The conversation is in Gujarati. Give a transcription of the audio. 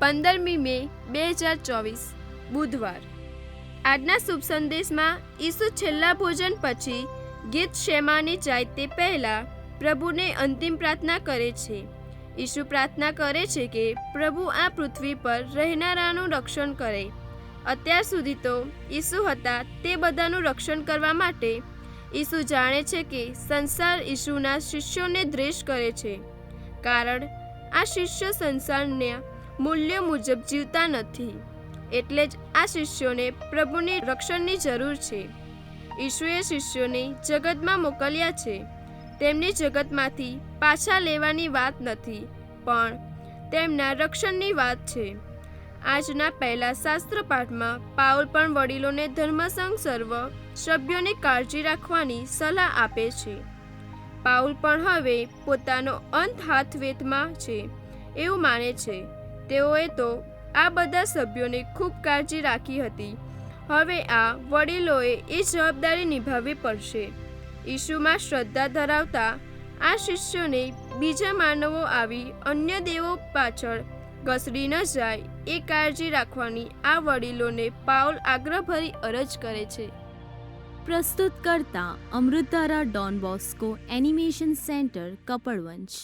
પંદરમી મે, બે હજાર ચોવીસ, બુધવાર. આજના શુભ સંદેશમાં ઈસુ છેલ્લા ભોજન પછી ગીત શેમાને જાય તે પહેલાં પ્રભુને અંતિમ પ્રાર્થના કરે છે. ઈસુ પ્રાર્થના કરે છે કે પ્રભુ આ પૃથ્વી પર રહેનારાનું રક્ષણ કરે. અત્યાર સુધી તો ઈસુ હતા તે બધાનું રક્ષણ કરવા માટે ઈસુ જાણે છે કે સંસાર ઈસુના શિષ્યોને દ્વેષ કરે છે. કારણ આ શિષ્યો સંસારના મૂલ્ય મુજબ જીવતા નથી. એટલે જ આ શિષ્યોને પ્રભુની રક્ષણની જરૂર છે. ઈશુએ શિષ્યોને જગતમાં મોકલ્યા છે. તેમની જગતમાંથી પાછા લેવાની વાત નથી, પણ તેમના રક્ષણની વાત છે. આજના પહેલા શાસ્ત્ર પાઠમાં પાઉલ પણ વડીલોને ધર્મસંઘ સર્વ સભ્યોની કાળજી રાખવાની સલાહ આપે છે. પાઉલ પણ હવે પોતાનો અંત હાથ વેતમાં છે, એવું માને છે. તેઓએ તો આ બધા સભ્યોને ખૂબ કાળજી રાખી હતી. હવે આ વડીલોએ એ જવાબદારી નિભાવવી પડશે. ઈશુમાં શ્રદ્ધા ધરાવતા આ શિષ્યોને બીજા માનવો આવી અન્ય દેવો પાછળ ઘસડી ન જાય એ કાળજી રાખવાની આ વડીલોને પાઉલ આગ્રહભરી અરજ કરે છે. પ્રસ્તુત કરતા Amritdhara Don Bosco animation centre Kapadvanj